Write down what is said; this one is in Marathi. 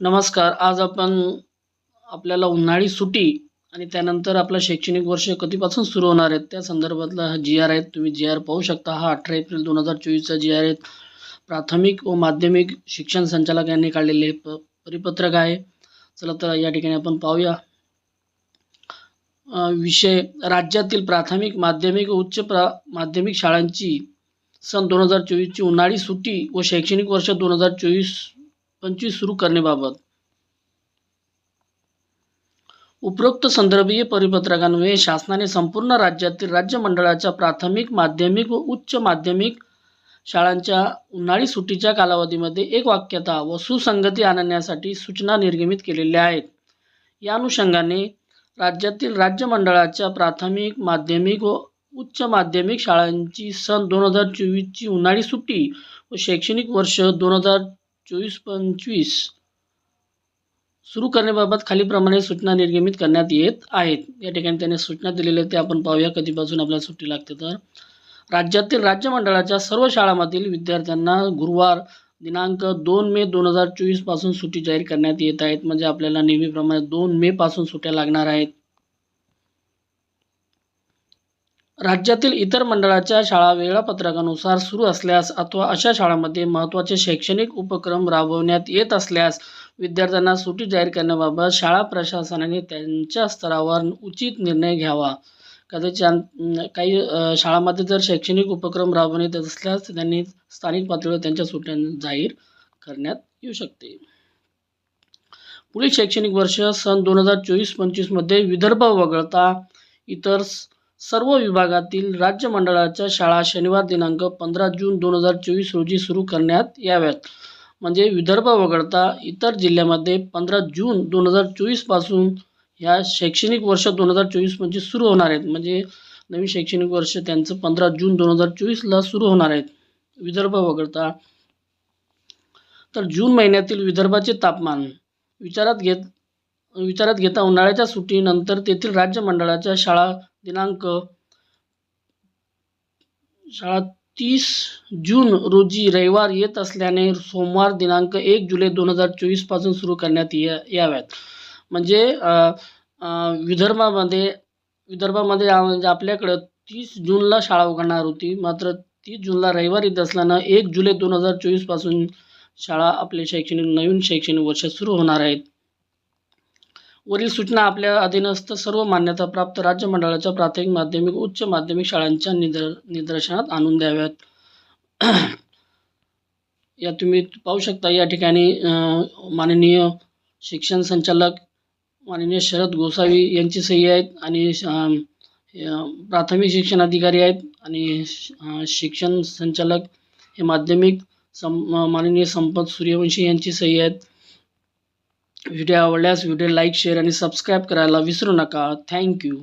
नमस्कार. आज आपण आपल्याला उन्हाळी सुट्टी आणि त्यानंतर आपलं शैक्षणिक वर्ष कधीपासून सुरू होणार आहेत त्या संदर्भातला हा जी आर आहे तुम्ही जी आर पाहू शकता. हा अठरा एप्रिल दोन हजार चोवीसचा जी आर आहे. प्राथमिक व माध्यमिक शिक्षण संचालक यांनी काढलेले प परिपत्रक आहे. चला तर या ठिकाणी आपण पाहूया. विषय राज्यातील प्राथमिक माध्यमिक व उच्च प्रा माध्यमिक शाळांची सन दोन हजार चोवीसची उन्हाळी सुट्टी व शैक्षणिक वर्ष दोन हजार चोवीस पंचवीस सुरू करण्याबाबत. उपरोक्त संदर्भीय परिपत्रकान्वये शासनाने संपूर्ण राज्यातील राज्य मंडळाच्या प्राथमिक माध्यमिक व उच्च माध्यमिक शाळांच्या उन्हाळी सुट्टीच्या कालावधीमध्ये एक वाक्यता व सुसंगती आणण्यासाठी सूचना निर्गमित केलेल्या आहेत. या अनुषंगाने राज्यातील राज्य मंडळाच्या प्राथमिक माध्यमिक व उच्च माध्यमिक शाळांची सन दोन हजार चोवीसची उन्हाळी सुट्टी व शैक्षणिक वर्ष दोन हजार चोवीस पंचवीस सुरू करण्याबाबत खालीलप्रमाणे सूचना निर्गमित करण्यात येत आहेत. या ठिकाणी त्याने सूचना दिलेल्या आहेत ते आपण पाहूया. कधीपासून आपल्याला सुट्टी लागते तर राज्यातील राज्य मंडळाच्या सर्व शाळांमधील विद्यार्थ्यांना गुरुवार दिनांक दोन मे दोन हजार चोवीसपासून सुट्टी जाहीर करण्यात येत आहेत. म्हणजे आपल्याला नेहमीप्रमाणे दोन मेपासून सुट्ट्या लागणार आहेत. राज्यातील इतर मंडळाच्या शाळा वेळापत्रकानुसार सुरू असल्यास अथवा अशा शाळांमध्ये महत्त्वाचे शैक्षणिक उपक्रम राबवण्यात येत असल्यास विद्यार्थ्यांना सुट्टी जाहीर करण्याबाबत शाळा प्रशासनाने त्यांच्या स्तरावर उचित निर्णय घ्यावा. कदाचित काही शाळांमध्ये जर शैक्षणिक उपक्रम राबवण्यात येत असल्यास त्यांनी स्थानिक पातळीवर त्यांच्या सुट्ट्या जाहीर करण्यात येऊ शकते. पुढील शैक्षणिक वर्ष सन दोन हजार चोवीस पंचवीसमध्ये विदर्भ वगळता इतर सर्व विभागातील राज्य मंडळाच्या शाळा शनिवार दिनांक पंधरा जून दोन हजार चोवीस रोजी सुरू करण्यात याव्यात. म्हणजे विदर्भ वगळता इतर जिल्ह्यामध्ये पंधरा जून दोन हजार चोवीसपासून ह्या शैक्षणिक वर्ष दोन हजार चोवीस म्हणजे सुरू होणार आहेत. म्हणजे नवीन शैक्षणिक वर्ष त्यांचं पंधरा जून दोन हजार चोवीसला सुरू होणार आहेत. विदर्भ वगळता. तर जून महिन्यातील विदर्भाचे तापमान. विचारात घेत विचारात घेता उन्हाळ्याच्या सुट्टीनंतर तेथील राज्य मंडळाच्या शाळा दिनांक शाळा तीस जून रोजी रविवार येत असल्याने सोमवार दिनांक एक जुलै दोन हजार चोवीसपासून सुरू करण्यात या याव्यात. म्हणजे विदर्भामध्ये विदर्भामध्ये म्हणजे आपल्याकडं तीस जूनला शाळा उघडणार होती. मात्र तीस जूनला रविवार येत असल्यानं एक जुलै दोन हजार चोवीसपासून शाळा आपले शैक्षणिक नवीन शैक्षणिक वर्ष सुरू होणार आहेत. वरील सूचना आपल्या अधीनस्थ सर्व मान्यताप्राप्त राज्य मंडळाच्या प्राथमिक माध्यमिक उच्च माध्यमिक शाळांच्या निदर निदर्शनात आणून द्याव्यात. या तुम्ही पाहू शकता या ठिकाणी माननीय शिक्षण संचालक माननीय शरद गोसावी यांची सही आहेत आणि प्राथमिक शिक्षण अधिकारी आहेत आणि श- शिक्षण संचालक हे माध्यमिक सं माननीय संपत सूर्यवंशी यांची सही आहेत. व्हिडिओ आवडल्यास व्हिडिओ लाईक शेअर आणि सबस्क्राईब करायला विसरू नका. थँक्यू